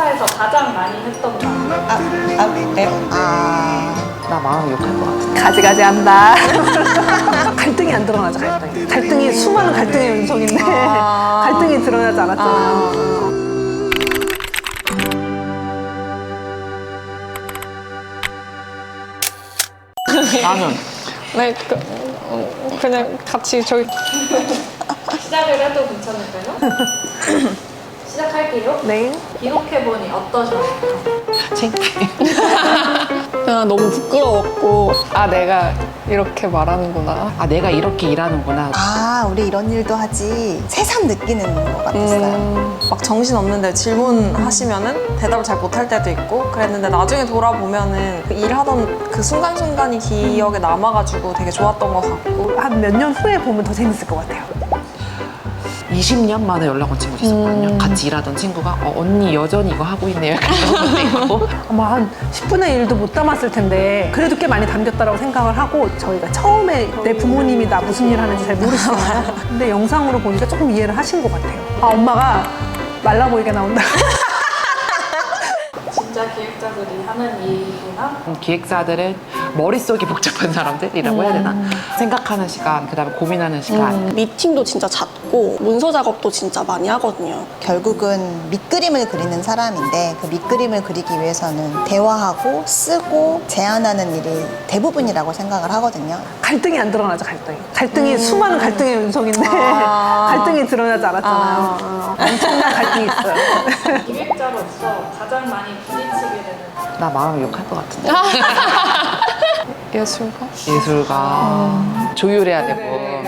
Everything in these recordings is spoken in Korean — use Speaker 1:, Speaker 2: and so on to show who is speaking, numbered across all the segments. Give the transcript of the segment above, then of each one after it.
Speaker 1: 회사에서 가장 많이 했던 말.
Speaker 2: 아, 아, 랩? 아,
Speaker 3: 나 마음 욕할 것 같아.
Speaker 4: 가지가지 한다. 갈등이 안 드러나죠, 갈등이. 갈등이 수많은 갈등의 연속인데
Speaker 2: 아.
Speaker 4: 갈등이 드러나지 않았잖아요.
Speaker 3: 나는
Speaker 5: 네, 그, 어, 그냥 같이 저기
Speaker 1: 시작을 해도 괜찮을까요? 시작할게요.
Speaker 4: 네.
Speaker 1: 기록해보니 어떠셨나요?
Speaker 3: 창피해.
Speaker 5: 그냥 너무 부끄러웠고 아 내가 이렇게 말하는구나.
Speaker 3: 아 내가 이렇게 일하는구나.
Speaker 2: 아, 우리 이런 일도 하지. 새삼 느끼는 것 같았어요.
Speaker 5: 음,
Speaker 6: 막 정신 없는데 질문하시면은 대답을 잘 못할 때도 있고 그랬는데 나중에 돌아보면은 그 일하던 그 순간순간이 기억에 남아가지고 되게 좋았던 것 같고
Speaker 4: 한 몇 년 후에 보면 더 재밌을 것 같아요.
Speaker 3: 20년 만에 연락 온 친구도 있었거든요. 같이 일하던 친구가 어, 언니 여전히 이거 하고 있네요. 약간 이런 것도 있고.
Speaker 4: 아마 한 10분의 1도 못 담았을 텐데 그래도 꽤 많이 담겼다고 생각을 하고 저희가 처음에 내 부모님이 나 무슨 일 하는지 잘 모르시잖아요. 근데 영상으로 보니까 조금 이해를 하신 것 같아요. 아 엄마가 말라 보이게 나온다.
Speaker 1: 진짜 기획자들이 하는 일이나
Speaker 3: 음, 기획사들은 머릿속이 복잡한 사람들이라고 해야 되나? 생각하는 시간, 그 다음에 고민하는 시간.
Speaker 7: 미팅도 진짜 잦고 문서 작업도 진짜 많이 하거든요.
Speaker 2: 결국은 밑그림을 그리는 사람인데 그 밑그림을 그리기 위해서는 대화하고 쓰고 제안하는 일이 대부분이라고 생각을 하거든요.
Speaker 4: 갈등이 안 드러나죠, 갈등이. 갈등이 수많은 갈등의 연속인데 갈등이 드러나지 않았잖아요. 어, 엄청난 갈등이 있어요.
Speaker 1: 기획자 로서 가장 많이 부딪히게 되는
Speaker 3: 나 마음 욕할 것 같은데.
Speaker 5: 예술가?
Speaker 3: 예술가. 조율해야 되고.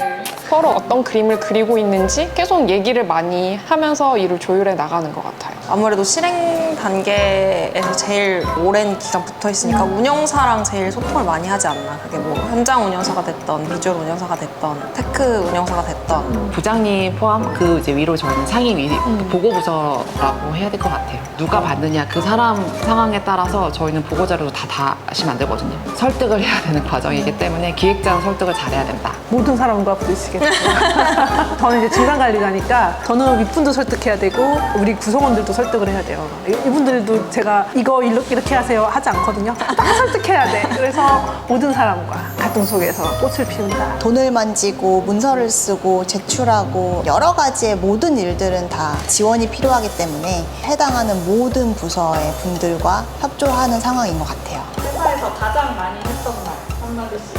Speaker 5: 서로 어떤 그림을 그리고 있는지 계속 얘기를 많이 하면서 일을 조율해 나가는 것 같아요.
Speaker 6: 아무래도 실행 단계에서 제일 오랜 기간 붙어 있으니까 운영사랑 제일 소통을 많이 하지 않나 그게 뭐 현장 운영사가 됐던 비주얼 운영사가 됐던 테크 운영사가 됐던
Speaker 3: 부장님 포함 그 이제 위로 저희는 상임위 보고 부서라고 해야 될 것 같아요. 누가 받느냐 그 사람 상황에 따라서 저희는 보고 자료도 다 다시면 안 되거든요. 설득을 해야 되는 과정이기 때문에 기획자는 설득을 잘해야 된다.
Speaker 4: 모든 사람과 부딪히겠죠. 저는 이제 중간 관리자니까 저는 윗분도 설득해야 되고 우리 구성원들도 설득을 해야 돼요. 이- 이분들도 제가 이거 이렇게 이렇게 하세요 하지 않거든요. 다 설득해야 돼. 그래서 모든 사람과 갈등 속에서 꽃을 피운다.
Speaker 2: 돈을 만지고 문서를 쓰고 제출하고 여러 가지의 모든 일들은 다 지원이 필요하기 때문에 해당하는 모든 부서의 분들과 협조하는 상황인 것 같아요.
Speaker 1: 회사에서 가장 많이 했던 말.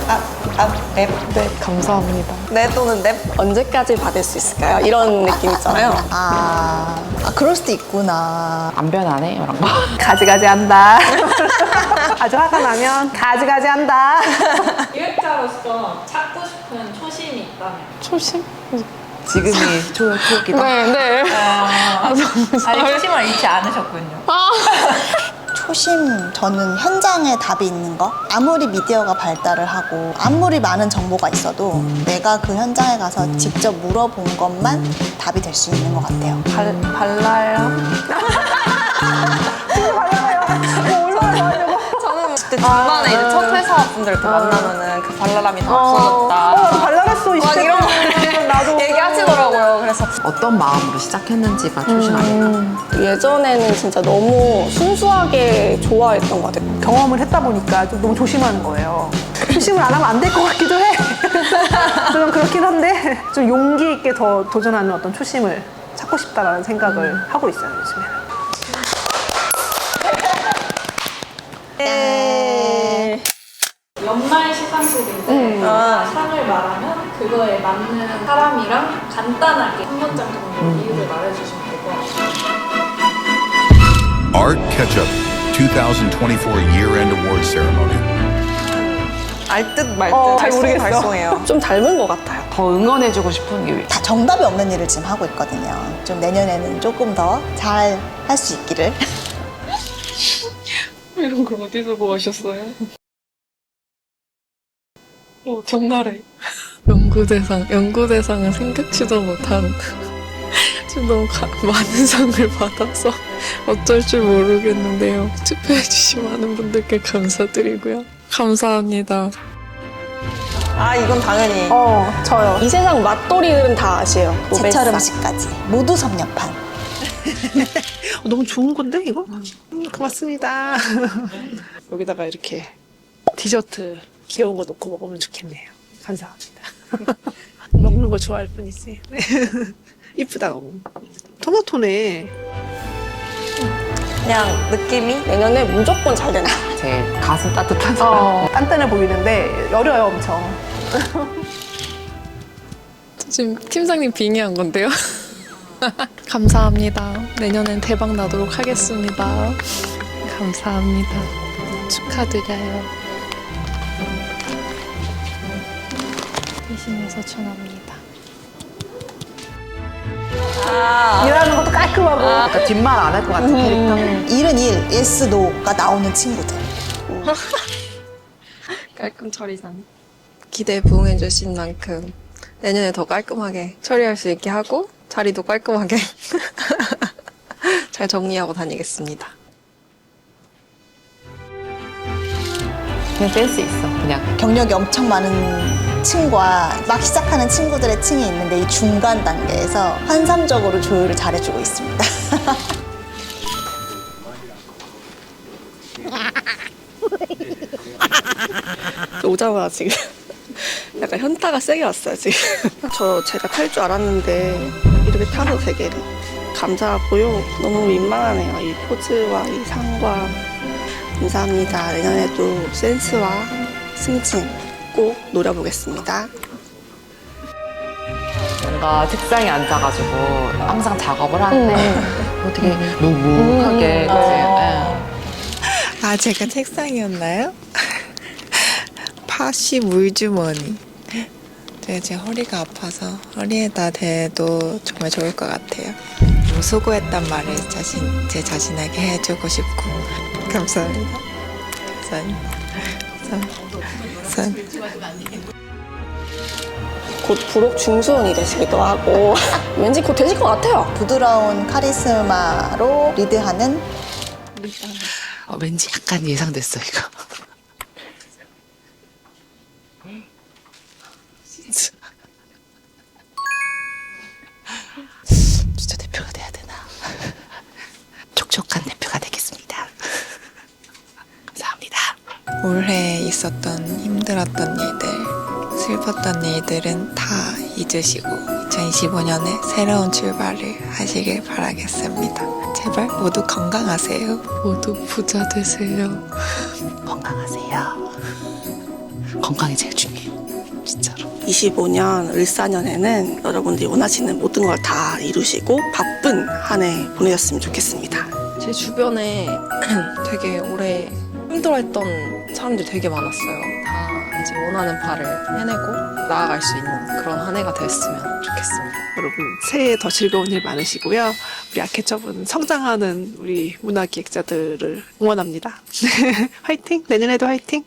Speaker 2: 아, 아, 랩.
Speaker 5: 네, 감사합니다.
Speaker 6: 내 또는 내
Speaker 7: 언제까지 받을 수 있을까요? 이런 느낌 있잖아요.
Speaker 2: 아, 아, 그럴 수도 있구나.
Speaker 3: 안 변하네 이런 거.
Speaker 4: 가지가지 한다. 아주 화가 나면 가지가지 한다.
Speaker 1: 기획자로서 찾고 싶은 초심이 있다면
Speaker 5: 초심?
Speaker 3: 지금이 초, 초기다.
Speaker 5: 네, 네.
Speaker 8: 아니 초심을 잃지 않으셨군요.
Speaker 2: 초심, 저는 현장에 답이 있는 거. 아무리 미디어가 발달을 하고, 아무리 많은 정보가 있어도 내가 그 현장에 가서 직접 물어본 것만 답이 될 수 있는 것 같아요.
Speaker 6: 발, 발랄 저는 그때 중간에 이제 첫 회사 분들 이렇게 만나면은 그 발랄함이 다 없어졌다
Speaker 4: 어, 발랄했어. 이
Speaker 6: 막 이런.
Speaker 4: 나도.
Speaker 6: 얘기하시더라고요 그래서
Speaker 3: 어떤 마음으로 시작했는지가 초심 아닐까?
Speaker 7: 예전에는 진짜 너무 순수하게 좋아했던 것 같아요.
Speaker 4: 경험을 했다 보니까 좀 너무 조심하는 거예요. 조심을 안 하면 안 될 것 같기도 해. 좀 그렇긴 한데 좀 용기 있게 더 도전하는 어떤 초심을 찾고 싶다라는 생각을 하고 있어요 요즘에는.
Speaker 1: 연말 시상식인데 상을 말하면 그거에 맞는 사람이랑 간단하게 한 문장 정도 이유를 말해주시면 될 것 같아요.
Speaker 9: Art Ketchup 2024 Year End Award Ceremony.
Speaker 6: 알듯 말듯
Speaker 4: 어, 잘 모르겠어.
Speaker 6: 발송해요
Speaker 7: 좀 닮은 것 같아요.
Speaker 3: 더 응원해주고 싶은 게
Speaker 2: 다 정답이 없는 일을 지금 하고 있거든요. 좀 내년에는 조금 더 잘 할 수 있기를.
Speaker 5: 이런 걸 어디서 구하셨어요? 어, 정말에. 연구대상, 연구대상은 생각지도 못한. 지금 너무 가- 많은 상을 받아서 어쩔 줄 모르겠는데요. 투표해주신 많은 분들께 감사드리고요. 감사합니다.
Speaker 6: 아 이건 당연히
Speaker 4: 어 저요.
Speaker 7: 이 세상 맛돌이들은 다 아시에요.
Speaker 2: 제철
Speaker 7: 노벨상.
Speaker 2: 음식까지 모두 섭렵한.
Speaker 4: 너무 좋은 건데 이거? 음, 고맙습니다. 여기다가 이렇게 디저트 귀여운 거 놓고 먹으면 좋겠네요. 감사합니다. 먹는 거 좋아할 뿐이지. 네. 이쁘다 너무. 토마토네.
Speaker 7: 그냥 느낌이 내년에 무조건 잘 된다.
Speaker 3: 제일 가슴 따뜻한 사람.
Speaker 4: 어, 단단해 보이는데 여려요 엄청.
Speaker 5: 지금 팀장님 빙의한 건데요. 감사합니다. 내년엔 대박 나도록 하겠습니다. 감사합니다. 축하드려요. 대신해서 전합니다.
Speaker 4: 일하는 것도 깔끔하고.
Speaker 3: 그러니까 뒷말 안 할 것 같은 캐릭터.
Speaker 2: 일은 일, yes, no가 나오는 친구들.
Speaker 6: 깔끔 처리상. 기대에 부응해 주신 만큼 내년에 더 깔끔하게 처리할 수 있게 하고 자리도 깔끔하게 잘 정리하고 다니겠습니다.
Speaker 3: 그냥 센스 있어. 그냥
Speaker 2: 경력이 엄청 많은 층과 막 시작하는 친구들의 층이 있는데 이 중간 단계에서 환상적으로 조율을 잘해주고 있습니다.
Speaker 7: 오자마자 지금 약간 현타가 세게 왔어요 지금. 저 제가 탈 줄 알았는데 이렇게 타서 되게 감사하고요. 너무 민망하네요 이 포즈와 이 상과. 감사합니다. 내년에도 센스와 승진 꼭 노려보겠습니다
Speaker 3: 뭔가 책상에 앉아가지고 항상 작업을 하는데 뭐 되게 묵묵하게 그치? 예.
Speaker 10: 아, 제가 책상이었나요? 파시 물주머니. 제가 제 허리가 아파서 허리에다 대도 정말 좋을 것 같아요. 뭐 수고했단 말을 자신, 제 자신에게 해주고 싶고. 감사합니다. 감사합니다. 감사합니다. 감사합니다.
Speaker 7: 곧 부록 중수원이 되시기도 하고 왠지 곧 되실 것 같아요
Speaker 2: 부드러운 카리스마로 리드하는
Speaker 10: 어, 왠지 약간 예상됐어, 이거. 올해 있었던 힘들었던 일들, 슬펐던 일들은 다 잊으시고 2025년에 새로운 출발을 하시길 바라겠습니다. 제발 모두 건강하세요. 모두 부자 되세요. 건강하세요. 건강이 제일 중요해요. 진짜로.
Speaker 7: 25년 을사년에는 여러분들이 원하시는 모든 걸 다 이루시고 바쁜 한 해 보내셨으면 좋겠습니다.
Speaker 6: 제 주변에 되게 오래 힘들어했던 사람들이 되게 많았어요. 다 이제 원하는 바를 해내고 나아갈 수 있는 그런 한 해가 됐으면 좋겠습니다.
Speaker 4: 여러분 새해 더 즐거운 일 많으시고요. 우리 아케첩은 성장하는 우리 문화 기획자들을 응원합니다. 화이팅! 내년에도 화이팅!